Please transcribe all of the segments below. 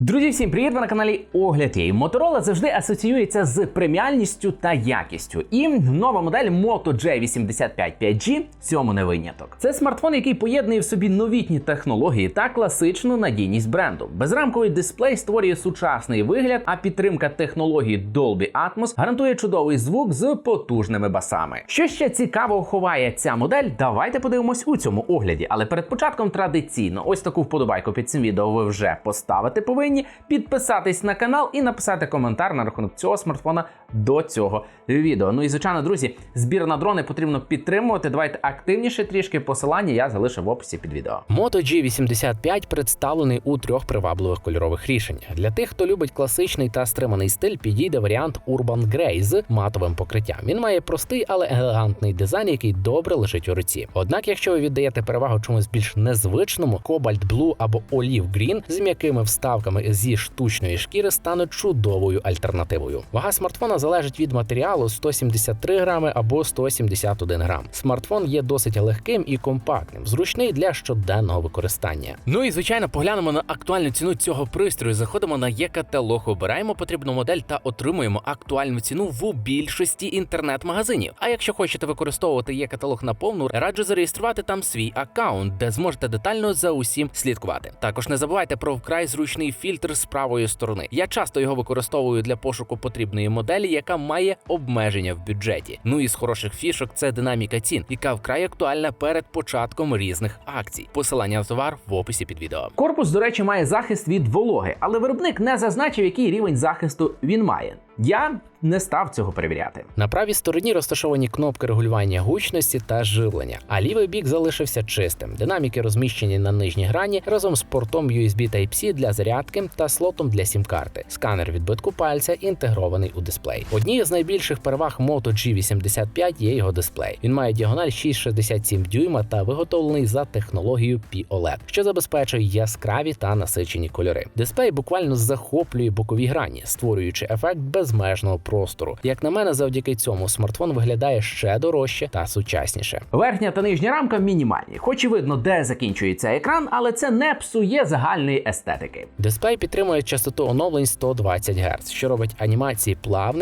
Друзі, всім привіт! Ви на каналі Огляд Є. Motorola завжди асоціюється з преміальністю та якістю. І нова модель Moto G85 5G цьому не виняток. Це смартфон, який поєднує в собі новітні технології та класичну надійність бренду. Безрамковий дисплей створює сучасний вигляд, а підтримка технології Dolby Atmos гарантує чудовий звук з потужними басами. Що ще цікаво ховає ця модель? Давайте подивимось у цьому огляді. Але перед початком традиційно ось таку вподобайку під цим відео ви вже поставити повинні підписатись на канал і написати коментар на рахунок цього смартфона до цього відео. Ну і звичайно, друзі, збір на дрони потрібно підтримувати. Давайте активніше трішки посилання я залишив в описі під відео. Moto G85 представлений у трьох привабливих кольорових рішеннях. Для тих, хто любить класичний та стриманий стиль, підійде варіант Urban Grey з матовим покриттям. Він має простий, але елегантний дизайн, який добре лежить у руці. Однак, якщо ви віддаєте перевагу чомусь більш незвичному, Cobalt Blue або Olive Green з м'якими вставками зі штучної шкіри стануть чудовою альтернативою. Вага смартфона залежить від матеріалу 173 грами або 171 грам. Смартфон є досить легким і компактним, зручний для щоденного використання. Ну і звичайно, поглянемо на актуальну ціну цього пристрою. Заходимо на є-каталог, обираємо потрібну модель та отримуємо актуальну ціну в більшості інтернет-магазинів. А якщо хочете використовувати є-каталог на повну, раджу зареєструвати там свій аккаунт, де зможете детально за усім слідкувати. Також не забувайте про вкрай зручний фільтр з правої сторони. Я часто його використовую для пошуку потрібної моделі, яка має обмеження в бюджеті. Ну і з хороших фішок це динаміка цін, яка вкрай актуальна перед початком різних акцій. Посилання на товар в описі під відео. Корпус, до речі, має захист від вологи, але виробник не зазначив, який рівень захисту він має. Я не став цього перевіряти. На правій стороні розташовані кнопки регулювання гучності та живлення, а лівий бік залишився чистим. Динаміки розміщені на нижній грані разом з портом USB Type-C для зарядки та слотом для сім-карти. Сканер відбитку пальця інтегрований у дисплей. Однією з найбільших переваг Moto G85 є його дисплей. Він має діагональ 6,67 дюйма та виготовлений за технологією POLED, що забезпечує яскраві та насичені кольори. Дисплей буквально захоплює бокові грані, створюючи ефект безмежного простору. Як на мене, завдяки цьому смартфон виглядає ще дорожче та сучасніше. Верхня та нижня рамка мінімальні, хоч і видно, де закінчується екран, але це не псує загальної естетики. Дисплей підтримує частоту оновлень 120 Гц, що робить анімації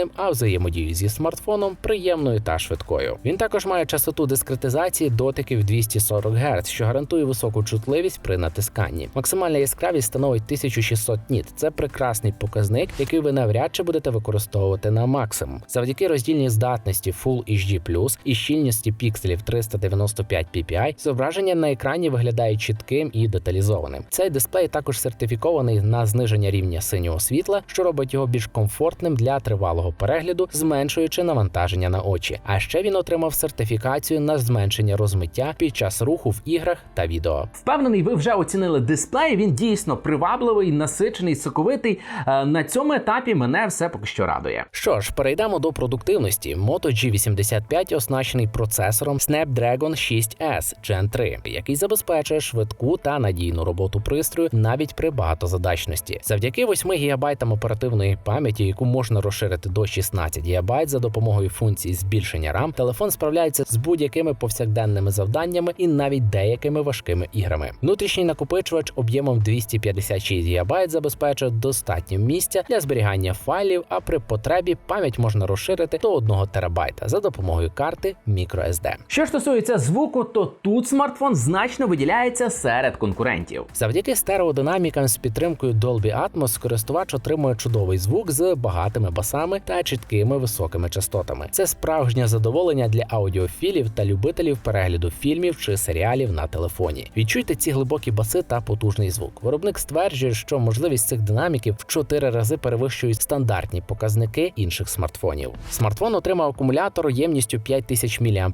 плавним, а взаємодію зі смартфоном приємною та швидкою. Він також має частоту дискретизації дотиків 240 Гц, що гарантує високу чутливість при натисканні. Максимальна яскравість становить 1600 ніт. Це прекрасний показник, який ви навряд чи будете використовувати на максимум. Завдяки роздільній здатності Full HD+, і щільності пікселів 395 ppi, зображення на екрані виглядає чітким і деталізованим. Цей дисплей також сертифікований на зниження рівня синього світла, що робить його більш комфортним для тривалого перегляду, зменшуючи навантаження на очі. А ще він отримав сертифікацію на зменшення розмиття під час руху в іграх та відео. Впевнений, ви вже оцінили дисплей. Він дійсно привабливий, насичений, соковитий. Е, На цьому етапі мене все поки що радує. Що ж, перейдемо до продуктивності. Moto G85 оснащений процесором Snapdragon 6S Gen 3, який забезпечує швидку та надійну роботу пристрою навіть при багатозадачності. Завдяки 8 ГБ оперативної пам'яті, яку можна розширити до 16 ГБ за допомогою функції збільшення RAM, телефон справляється з будь-якими повсякденними завданнями і навіть деякими важкими іграми. Внутрішній накопичувач об'ємом 256 ГБ забезпечує достатньо місця для зберігання файлів, а при потребі пам'ять можна розширити до 1 ТБ за допомогою карти microSD. Що стосується звуку, то тут смартфон значно виділяється серед конкурентів. Завдяки стереодинамікам з підтримкою Dolby Atmos користувач отримує чудовий звук з багатими басами та чіткими високими частотами. Це справжнє задоволення для аудіофілів та любителів перегляду фільмів чи серіалів на телефоні. Відчуйте ці глибокі баси та потужний звук. Виробник стверджує, що можливість цих динаміків в 4 рази перевищують стандартні показники інших смартфонів. Смартфон отримав акумулятор ємністю 5000 мАч.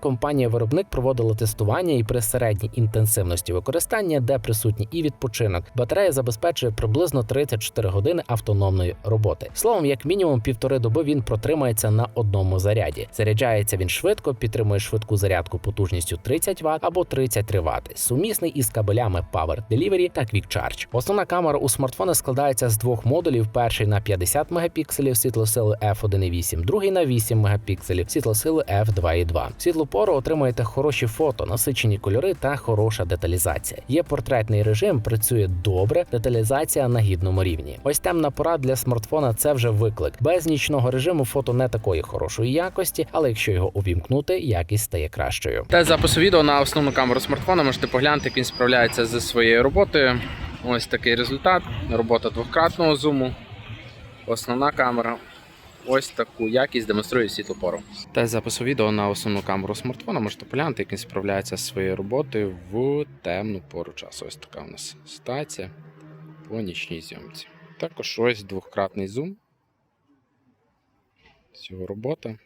Компанія-виробник проводила тестування і при середній інтенсивності використання, де присутній і відпочинок. Батарея забезпечує приблизно 34 години автономної роботи. Словом, як мінімум півтори доби він протримається на одному заряді. Заряджається він швидко, підтримує швидку зарядку потужністю 30 Вт або 33 Вт, сумісний із кабелями Power Delivery та Quick Charge. Основна камера у смартфона складається з двох модулів: перший на 50 мегапікселів світлосили f1.8, другий на 8 мегапікселів світлосили f2.2. В Світлу пору отримуєте хороші фото, насичені кольори та хороша деталізація. Є портретний режим, працює добре, деталізація на гідному рівні. Ось темна пора для смартфона це вже виклик. Без нічного режиму фото не такої хорошої якості, але якщо його увімкнути, якість стає кращою. Тест запису відео на основну камеру смартфона. Можете поглянути, як він справляється зі своєю роботою. Ось такий результат. Робота двократного зуму. Основна камера. Ось таку якість демонструє світлопору. Тест запису відео на основну камеру смартфона. Можете поглянути, як він справляється зі своєю роботою в темну пору часу. Ось така у нас ситуація по нічній зйомці. Також ось двократний зум. Цього робота.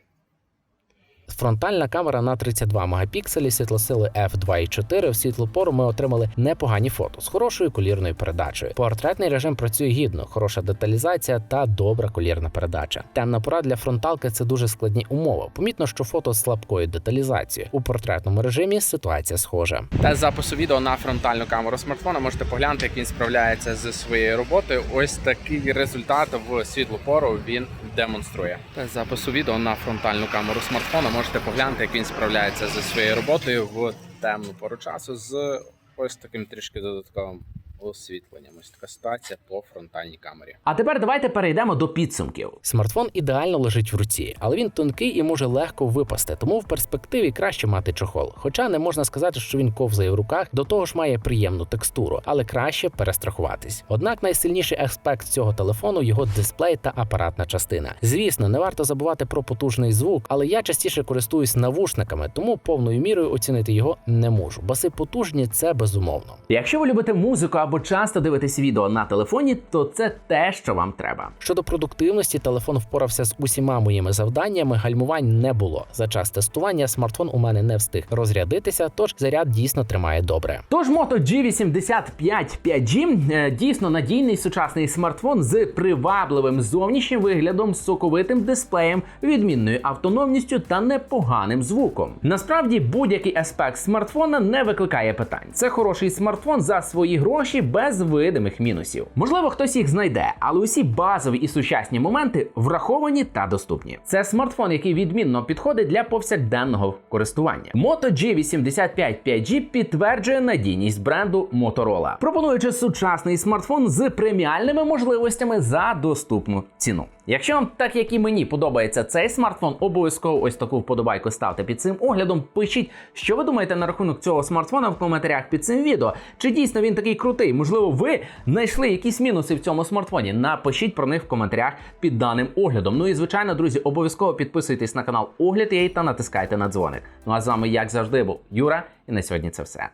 Фронтальна камера на 32 мегапікселі, світлосили f2.4. В світлу пору ми отримали непогані фото з хорошою колірною передачею. Портретний режим працює гідно, хороша деталізація та добра колірна передача. Темна пора для фронталки це дуже складні умови. Помітно, що фото з слабкою деталізацією. У портретному режимі ситуація схожа. Тест запису відео на фронтальну камеру смартфона. Можете поглянути, як він справляється зі своєю роботою. Ось такий результат в світлу пору він демонструє. Тест запису відео на фронтальну камеру смартфона. Можете поглянути, як він справляється зі своєю роботою в темну пору часу з ось таким трішки додатковим освітленням. Ось така ситуація по фронтальній камері. А тепер давайте перейдемо до підсумків. Смартфон ідеально лежить в руці, але він тонкий і може легко випасти, тому в перспективі краще мати чохол. Хоча не можна сказати, що він ковзає в руках, до того ж має приємну текстуру, але краще перестрахуватись. Однак найсильніший аспект цього телефону його дисплей та апаратна частина. Звісно, не варто забувати про потужний звук, але я частіше користуюсь навушниками, тому повною мірою оцінити його не можу. Баси потужні це безумовно. Якщо ви любите музику або часто дивитесь відео на телефоні, то це те, що вам треба. Щодо продуктивності, телефон впорався з усіма моїми завданнями. Гальмувань не було. За час тестування смартфон у мене не встиг розрядитися, тож заряд дійсно тримає добре. Тож Moto G85 5G е, дійсно надійний сучасний смартфон з привабливим зовнішнім виглядом, соковитим дисплеєм, відмінною автономністю та непоганим звуком. Насправді будь-який аспект смартфона не викликає питань. Це хороший смартфон за свої гроші без видимих мінусів. Можливо, хтось їх знайде, але усі базові і сучасні моменти враховані та доступні. Це смартфон, який відмінно підходить для повсякденного користування. Moto G85 5G підтверджує надійність бренду Motorola, пропонуючи сучасний смартфон з преміальними можливостями за доступну ціну. Якщо вам, так як і мені, подобається цей смартфон, обов'язково ось таку вподобайку ставте під цим оглядом. Пишіть, що ви думаєте на рахунок цього смартфона в коментарях під цим відео. Чи дійсно він такий крутий? Можливо, ви знайшли якісь мінуси в цьому смартфоні. Напишіть про них в коментарях під даним оглядом. Ну і звичайно, друзі, обов'язково підписуйтесь на канал Огляд Єй та натискайте на дзвоник. Ну а з вами, як завжди, був Юра, і на сьогодні це все.